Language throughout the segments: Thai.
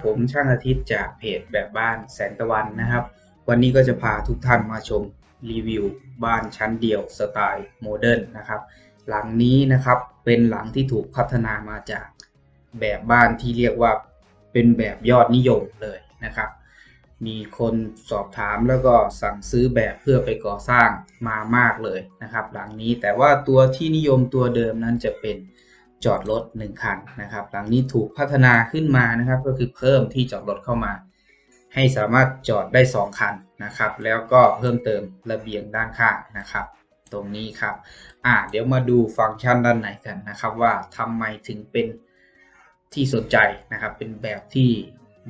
ท่านครับผมช่างอาทิตย์จากเพจแบบบ้านแสงตะวันนะครับ วันนี้ก็จะพาทุกท่านมาชมรีวิวบ้านชั้นเดี่ยวสไตล์โมเดิร์นนะครับ หลังนี้นะครับเป็นหลังที่ถูกพัฒนามาจากแบบบ้านที่เรียกว่าเป็นแบบยอดนิยมเลยนะครับ มีคนสอบถามแล้วก็สั่งซื้อแบบเพื่อไปก่อสร้างมามากเลยนะครับ หลังนี้แต่ว่าตัวที่นิยมตัวเดิมนั้นจะเป็น จอดรถ1คันนะครับ หลังนี้ถูกพัฒนาขึ้นมานะครับ ก็คือเพิ่มที่จอดรถเข้ามา ให้สามารถจอดได้ 2 คันนะครับ แล้วก็เพิ่มเติมระเบียงด้านข้างนะครับ ตรงนี้ครับ อ่าเดี๋ยวมาดูฟังก์ชันด้านในกันนะครับ ว่าทำไมถึงเป็นที่สนใจนะครับ เป็นแบบที่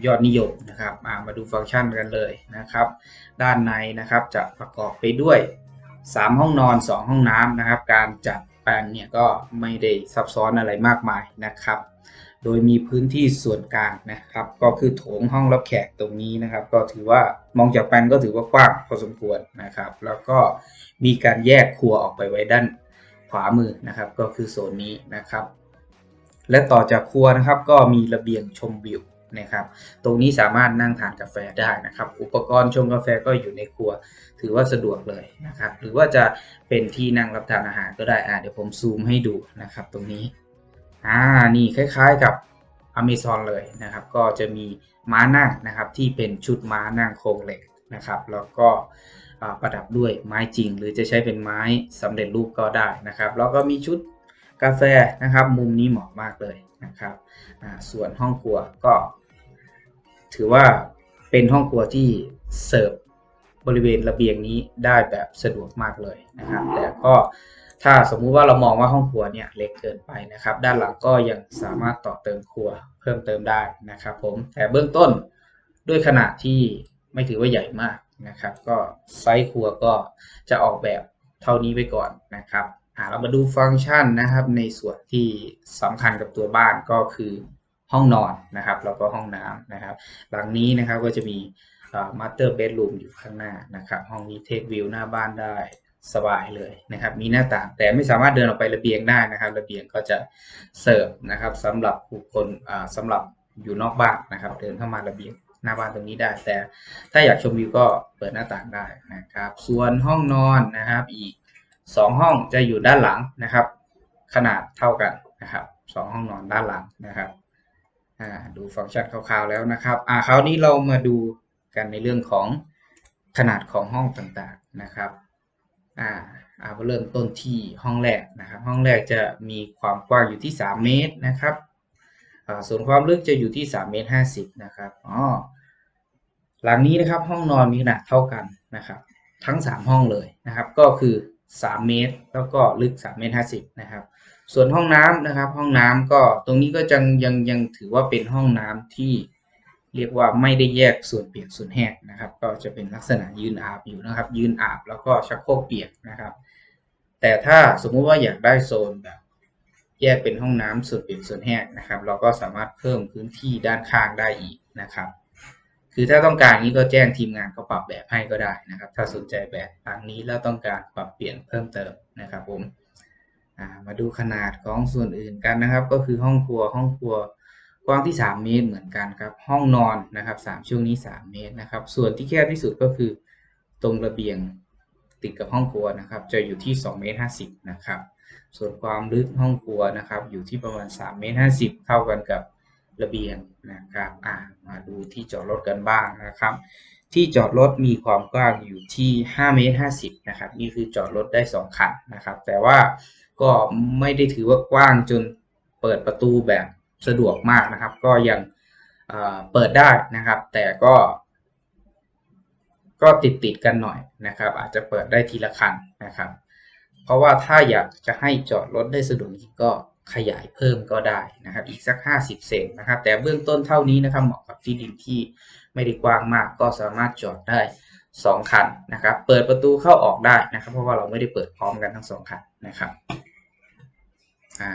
ยอดนิยมนะครับอ่ามาดูฟังก์ชันกันเลยนะครับ ด้านในนะครับจะประกอบไปด้วย 3 ห้องนอน 2 ห้องน้ำนะครับ การจัด แปลงเนี่ยก็ไม่ได้ซับซ้อนอะไรมากมายนะครับ โดยมีพื้นที่ส่วนกลางนะครับ ก็คือโถงห้องรับแขกตรงนี้นะครับ ก็ถือว่ามองจากแปลนก็ถือว่ากว้างพอสมควรนะครับ แล้วก็มีการแยกครัวออกไปไว้ด้านขวามือนะครับ ก็คือโซนนี้นะครับ และต่อจากครัวนะครับก็มีระเบียงชมวิว นะครับ ตรงนี้สามารถนั่งทานกาแฟได้นะครับ อุปกรณ์ชงกาแฟก็อยู่ในครัว ถือว่าสะดวกเลยนะครับ หรือว่าจะเป็นที่นั่งรับทานอาหารก็ได้อ่าเดี๋ยวผมซูมให้ดูนะครับ ตรงนี้อ่านี่คล้ายๆกับ Amazon เลยนะครับ ก็จะมีม้านั่งนะครับ ที่เป็นชุดม้านั่งโครงเหล็กนะครับ แล้วก็ประดับด้วยไม้จริง หรือจะใช้เป็นไม้สำเร็จรูปก็ได้นะครับ แล้วก็มีชุดกาแฟนะครับ มุมนี้เหมาะมากเลยนะครับ ส่วนห้องครัวก็ ถือว่าเป็นห้องครัวที่เสิร์ฟบริเวณระเบียงนี้ได้แบบสะดวกมากเลยนะครับ แต่ก็ถ้าสมมุติว่าเรามองว่าห้องครัวเนี่ยเล็กเกินไปนะครับ ด้านหลังก็ยังสามารถต่อเติมครัวเพิ่มเติมได้นะครับ ผมแต่เบื้องต้นด้วยขนาดที่ไม่ถือว่าใหญ่มากนะครับ ก็ไซส์ครัวก็จะออกแบบเท่านี้ไปก่อนนะครับเรามาดูฟังก์ชันนะครับ ในส่วนที่สำคัญกับตัวบ้านก็คือ ห้องนอนนะครับ แล้วก็ห้องน้ำนะครับ หลังนี้นะครับก็จะมีมาสเตอร์เบดรูมอยู่ข้างหน้านะครับ ห้องนี้เทควิวหน้าบ้านได้สบายเลยนะครับ มีหน้าต่างแต่ไม่สามารถเดินออกไประเบียงได้นะครับ ระเบียงก็จะเสิร์ฟนะครับสำหรับบุคคลสำหรับอยู่นอกบ้านนะครับ เดินเข้ามาระเบียงหน้าบ้านตรงนี้ได้ แต่ถ้าอยากชมวิวก็เปิดหน้าต่างได้นะครับ ส่วนห้องนอนนะครับ อีก 2 ห้องจะอยู่ด้านหลังนะครับ ขนาดเท่ากันนะครับสห้องนอนด้านหลังนะครับ ดูฟังก์ชันคร่าวๆแล้วนะครับอ่าคราวนี้เรามาดูกันในเรื่องของขนาดของห้องต่างๆนะครับอ่าเอาเริ่มต้นที่ห้องแรกนะครับ ห้องแรกจะมีความกว้างอยู่ที่ 3 เมตรนะครับส่วนความลึกจะอยู่ที่3เมตร50นะครับอ๋อหลังนี้นะครับห้องนอนมีขนาดเท่ากันนะครับ ทั้ง 3 ห้องเลยนะครับ ก็คือ 3 เมตร แล้วก็ลึก3เมตร50นะครับ ส่วนห้องน้ำนะครับ ห้องน้ำก็ตรงนี้ก็ยังยังยังถือว่าเป็นห้องน้ำที่เรียกว่าไม่ได้แยกส่วนเปียกส่วนแห้งนะครับ ก็จะเป็นลักษณะยืนอาบอยู่นะครับ ยืนอาบแล้วก็ชักโครกเปียกนะครับ แต่ถ้าสมมุติว่าอยากได้โซนแบบแยกเป็นห้องน้ำส่วนเปียกส่วนแห้งนะครับ เราก็สามารถเพิ่มพื้นที่ด้านข้างได้อีกนะครับ คือถ้าต้องการนี้ก็แจ้งทีมงานเขาปรับแบบให้ก็ได้นะครับ ถ้าสนใจแบบทางนี้แล้วต้องการปรับเปลี่ยนเพิ่มเติมนะครับผม มาดูขนาดของส่วนอื่นกันนะครับ ก็คือห้องครัวห้องครัวกว้างที่ 3 เมตรเหมือนกันครับห้องนอนนะครับ3ช่วงนี้ 3 เมตรนะครับ ส่วนที่แคบที่สุดก็คือตรงระเบียงติดกับห้องครัวนะครับ จะอยู่ที่2เมตร50นะครับส่วนความลึกห้องครัวนะครับอยู่ที่ประมาณ3เมตร50 เท่ากันกับระเบียงนะครับอ่ามาดูที่จอดรถกันบ้างนะครับ ที่จอดรถมีความกว้างอยู่ที่5เมตร50นะครับนี่คือจอดรถได้ 2 คันนะครับ แต่ว่า ก็ไม่ได้ถือว่ากว้างจนเปิดประตูแบบสะดวกมากนะครับ ก็ยังเปิดได้นะครับ แต่ก็ ก็ติดติดกันหน่อยนะครับ อาจจะเปิดได้ทีละคันนะครับ เพราะว่าถ้าอยากจะให้จอดรถได้สะดวกก็ขยายเพิ่มก็ได้นะครับ อีกสัก 50 เซนนะครับ แต่เบื้องต้นเท่านี้นะครับ เหมาะกับที่ดินที่ไม่ได้กว้างมาก ก็สามารถจอดได้ 2 คันนะครับ เปิดประตูเข้าออกได้นะครับ เพราะว่าเราไม่ได้เปิดพร้อมกันทั้งสองคันนะครับ อ่า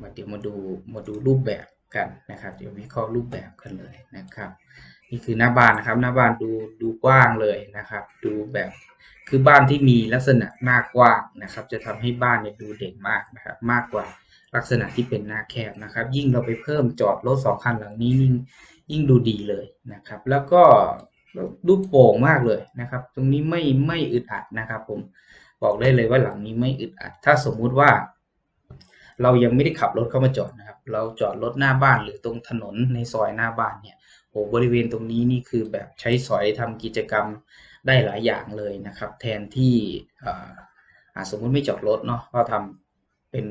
มาเดี๋ยวมาดูมาดูรูปแบบกันนะครับ เดี๋ยววิเคราะห์รูปแบบกันเลยนะครับ นี่คือหน้าบ้านนะครับ หน้าบ้านดูดูกว้างเลยนะครับ ดูแบบคือบ้านที่มีลักษณะหน้ากว้างนะครับ จะทำให้บ้านเนี่ยดูเด่นมากนะครับ มากกว่าลักษณะที่เป็นหน้าแคบนะครับ ยิ่งเราไปเพิ่มจอดรถสองคันหลังนี้ยิ่งยิ่งดูดีเลยนะครับ แล้วก็ดูปโปร่งมากเลยนะครับ ตรงนี้ไม่ไม่อึดอัดนะครับ ผมบอกได้เลยว่าหลังนี้ไม่อึดอัด ถ้าสมมุติว่า เรายังไม่ได้ขับรถเข้ามาจอดนะครับ เราจอดรถหน้าบ้านหรือตรงถนนในซอยหน้าบ้านเนี่ยโอ้บริเวณตรงนี้นี่คือแบบใช้สอยทำกิจกรรมได้หลายอย่างเลยนะครับ แทนที่สมมุติไม่จอดรถเนาะก็ทำเป็น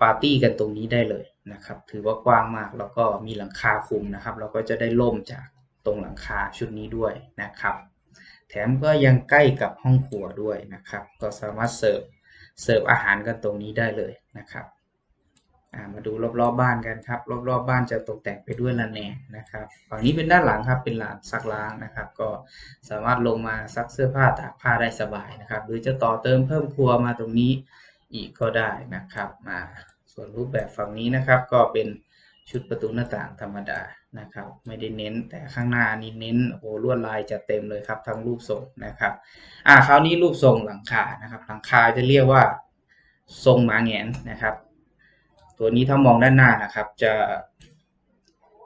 ปาร์ตี้กันตรงนี้ได้เลยนะครับ ถือว่ากว้างมากแล้วก็มีหลังคาคุมนะครับ เราก็จะได้ล่มจากตรงหลังคาชุดนี้ด้วยนะครับ แถมก็ยังใกล้กับห้องครัวด้วยนะครับ ก็สามารถเสิร์ฟเสิร์ฟอาหารกันตรงนี้ได้เลย นะครับามาดูรอบๆบบ้านกันครับ รอบๆบบ้านจะตกแต่งไปด้วยระแนงนะครับฝั่งนี้เป็นด้านหลังครับเป็นลานซักล้างนะครับ ก็สามารถลงมาซักเสื้อผ้าตากผ้าได้สบายนะครับ หรือจะต่อเติมเพิ่มครัวมาตรงนี้อีกก็ได้นะครับมาส่วนรูปแบบฝั่งนี้นะครับ ก็เป็นชุดประตูหน้าต่างธรรมดานะครับ ไม่ได้เน้นแต่ข้างหน้านี้เน้นโอ้ลวดลายจะเต็มเลยครับทั้งรูปทรงนะครับอ่าคราวนี้รูปทรงหลังคานะครับ หลังคาจะเรียกว่า ทรงหมาแงนนะครับ ตัวนี้ถ้ามองด้านหน้านะครับ จะ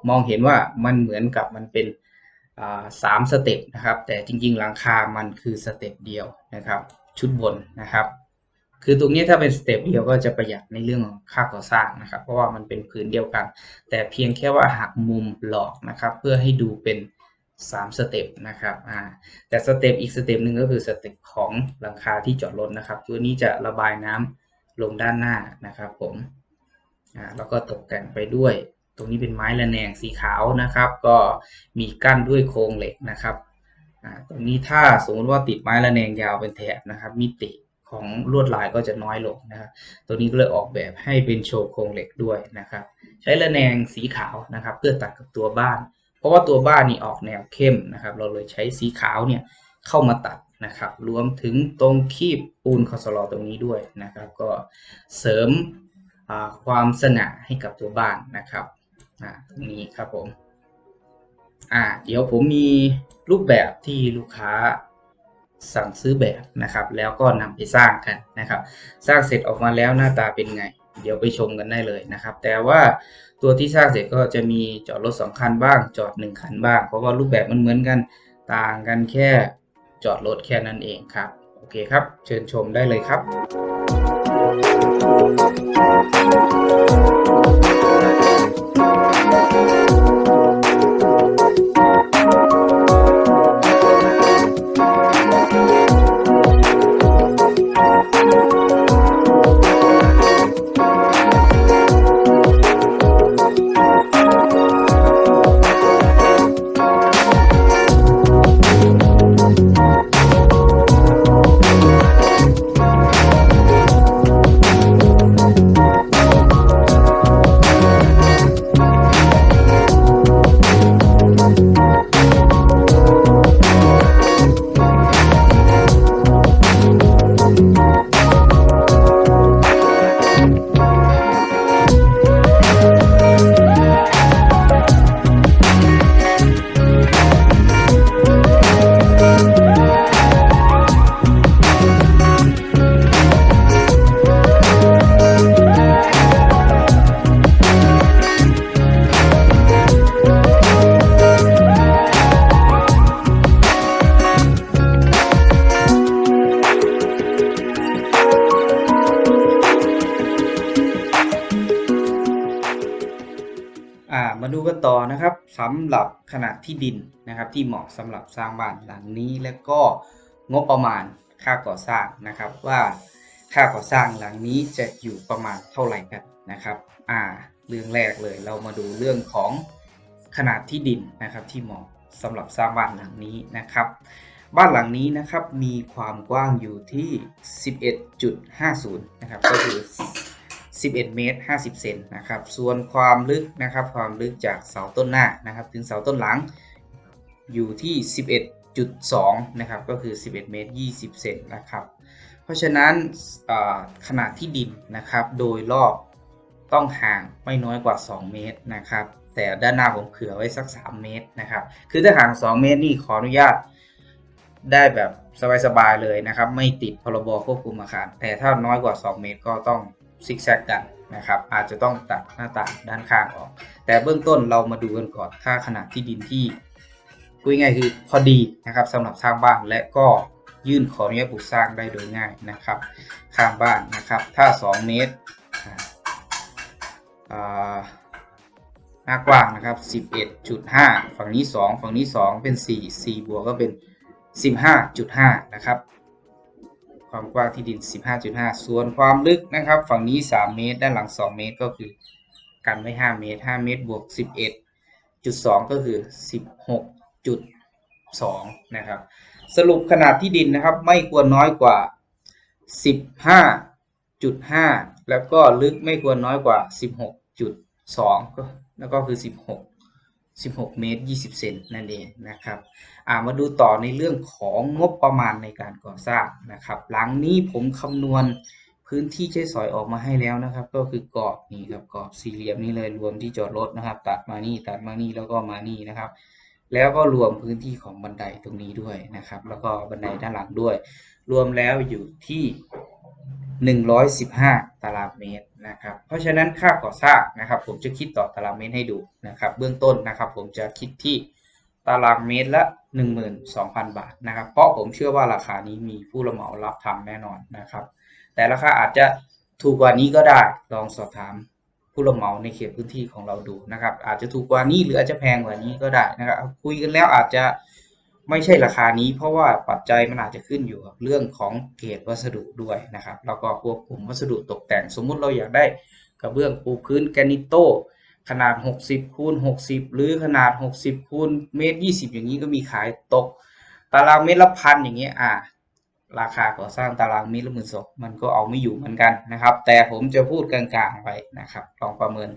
มองเห็นว่ามันเหมือนกับมันเป็นสามสเต็ปนะครับ แต่จริงๆหลังคามันคือสเต็ปเดียวนะครับ ชุดบนนะครับ คือตรงนี้ถ้าเป็นสเต็ปเดียวก็จะประหยัดในเรื่องของค่าก่อสร้างนะครับ เพราะว่ามันเป็นพื้นเดียวกัน แต่เพียงแค่ว่าหักมุมหลอกนะครับ เพื่อให้ดูเป็น3สเต็ปนะครับอ่าแต่สเต็ปอีกสเต็ปหนึ่งก็คือสเต็ปของหลังคาที่จอดรถนะครับ ตัวนี้จะระบายน้ำ ลงด้านหน้านะครับผมอ่าแล้วก็ตกแต่งไปด้วย ตรงนี้เป็นไม้ระแนงสีขาวนะครับ ก็มีกั้นด้วยโครงเหล็กนะครับอ่าตรงนี้ถ้าสมมติว่าติดไม้ระแนงยาวเป็นแถบนะครับ มิติของลวดลายก็จะน้อยลงนะครับตัวนี้ก็เลยออกแบบให้เป็นโชว์โครงเหล็กด้วยนะครับ ใช้ระแนงสีขาวนะครับ เพื่อตัดกับตัวบ้าน เพราะว่าตัวบ้านนี่ออกแนวเข้มนะครับ เราเลยใช้สีขาวเนี่ยเข้ามาตัด นะครับรวมถึงตรงคีบปูนคอสลอตรงนี้ด้วยนะครับ ก็เสริมความสง่าให้กับตัวบ้านนะครับตรงนี้ครับผมอ่าเดี๋ยวผมมีรูปแบบที่ลูกค้าสั่งซื้อแบบนะครับ แล้วก็นำไปสร้างกันนะครับ สร้างเสร็จออกมาแล้วหน้าตาเป็นไง เดี๋ยวไปชมกันได้เลยนะครับ แต่ว่าตัวที่สร้างเสร็จก็จะมีจอดรถสองคันบ้าง จอดหนึ่งคันบ้าง เพราะว่ารูปแบบมันเหมือนกันต่างกันแค่ จอดรถแค่นั้นเองครับ โอเคครับ เชิญชมได้เลยครับ ดูกันต่อนะครับสำหรับขนาดที่ดินนะครับ ที่เหมาะสำหรับสร้างบ้านหลังนี้และก็งบประมาณค่าก่อสร้างนะครับว่าค่าก่อสร้างหลังนี้จะอยู่ประมาณเท่าไหร่กันนะครับอ่าเรื่องแรกเลยเรามาดูเรื่องของขนาดที่ดินนะครับที่เหมาะสำหรับสร้างบ้านหลังนี้นะครับ บ้านหลังนี้นะครับมีความกว้างอยู่ที่ 11.50 นะครับก็คือ 11 เมตร 50 เซนนะครับ ส่วนความลึกนะครับ ความลึกจากเสาต้นหน้านะครับ ถึงเสาต้นหลังอยู่ที่ 11.2 นะครับ ก็คือ 11 เมตร 20 เซนนะครับ เพราะฉะนั้นขนาดที่ดินนะครับ โดยรอบต้องห่างไม่น้อยกว่า 2 เมตรนะครับ แต่ด้านหน้าผมเผื่อไว้สัก 3 เมตรนะครับ คือถ้าห่าง 2 เมตรนี่ขออนุญาตได้แบบสบายๆเลยนะครับ ไม่ติดพรบควบคุมอาคาร แต่ถ้าน้อยกว่า 2 เมตรก็ต้อง ซิกแซกกันนะครับ อาจจะต้องตัดหน้าต่างด้านข้างออก แต่เบื้องต้นเรามาดูกันก่อนถ้าขนาดที่ดินที่พูดง่ายคือพอดีนะครับสำหรับสร้างบ้านและก็ยื่นขออนุญาตปลูกสร้างได้โดยง่ายนะครับ ข้างบ้านนะครับ ถ้า 2 เมตรหน้ากว้างนะครับ 11.5 ฝั่งนี้ 2 ฝั่งนี้ 2 เป็น 4 4 บวกก็เป็น 15.5 นะครับ ความกว้างที่ดิน 15.5 ส่วนความลึกนะครับ ฝั่งนี้ 3 เมตร ด้านหลัง 2 เมตร ก็คือกันไว้ 5 เมตร 5 เมตรบวก 11.2 ก็คือ 16.2 นะครับ สรุปขนาดที่ดินนะครับ ไม่ควรน้อยกว่า 15.5 แล้วก็ลึกไม่ควรน้อยกว่า 16.2ก็แล้วก็คือ 16 16 เมตร 20 เซนนั่นเองนะครับอ่ามาดูต่อในเรื่องของงบประมาณในการก่อสร้างนะครับ หลังนี้ผมคำนวณพื้นที่ใช้สอยออกมาให้แล้วนะครับ ก็คือกรอบนี่ครับกรอบสี่เหลี่ยมนี่เลยรวมที่จอดรถนะครับ ตัดมานี่ตัดมานี่แล้วก็มานี่นะครับ แล้วก็รวมพื้นที่ของบันไดตรงนี้ด้วยนะครับ แล้วก็บันไดด้านหลังด้วย รวมแล้วอยู่ที่ 115 ตารางเมตรนะครับ เพราะฉะนั้นค่าก่อสร้างนะครับ ผมจะคิดต่อตารางเมตรให้ดูนะครับ เบื้องต้นนะครับ ผมจะคิดที่ตารางเมตรละ 12,000 บาทนะครับ เพราะผมเชื่อว่าราคานี้มีผู้รับเหมารับทำแน่นอนนะครับ แต่ราคาอาจจะถูกกว่านี้ก็ได้ลองสอบถามผู้รับเหมาในเขตพื้นที่ของเราดูนะครับ อาจจะถูกกว่านี้หรืออาจจะแพงกว่านี้ก็ได้นะครับคุยกันแล้วอาจจะ ไม่ใช่ราคานี้เพราะว่าปัจจัยมันอาจจะขึ้นอยู่กับเรื่องของเกรดวัสดุด้วยนะครับ แล้วก็ควบคุมวัสดุตกแต่ง สมมุติเราอยากได้กระเบื้องปูพื้นแกรนิโตขนาด 60คูณ60 หรือขนาด 60คูณเมตร 20 อย่างนี้ก็มีขายตก ตารางเมตรละพันอย่างเงี้ยอ่าราคาก่อสร้างตารางเมตรละหมื่นสองมันก็เอาไม่อยู่เหมือนกันนะครับ แต่ผมจะพูดกลางๆไปนะครับ ลองประเมิน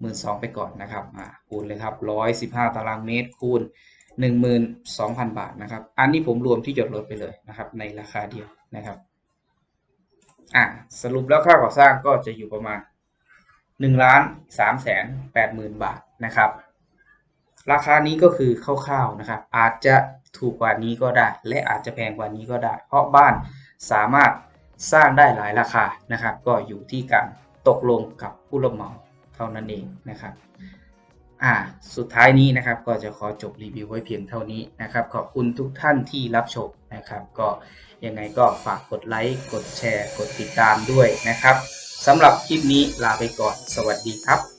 หมื่นสองไปก่อนนะครับอ่าคูณเลยครับร้อยสิบห้าตารางเมตรคูณ หนึ่งหมื่นสองพันบาทนะครับ อันนี้ผมรวมที่จดรถไปเลยนะครับ ในราคาเดียวนะครับ อ่าสรุปแล้วค่าก่อสร้างก็จะอยู่ประมาณหนึ่งล้านสามแสนแปดหมื่นบาทนะครับ ราคานี้ก็คือคร่าวๆนะครับ อาจจะถูกกว่านี้ก็ได้ และอาจจะแพงกว่านี้ก็ได้ เพราะบ้านสามารถสร้างได้หลายราคานะครับ ก็อยู่ที่การตกลงกับผู้รับเหมาเท่านั้นเองนะครับ อ่าสุดท้ายนี้นะครับก็จะขอจบรีวิวไว้เพียงเท่านี้นะครับขอบคุณทุกท่านที่รับชมนะครับ ก็ยังไงก็ฝากกดไลค์กดแชร์ กดติดตามด้วยนะครับสำหรับคลิปนี้ลาไปก่อนสวัสดีครับ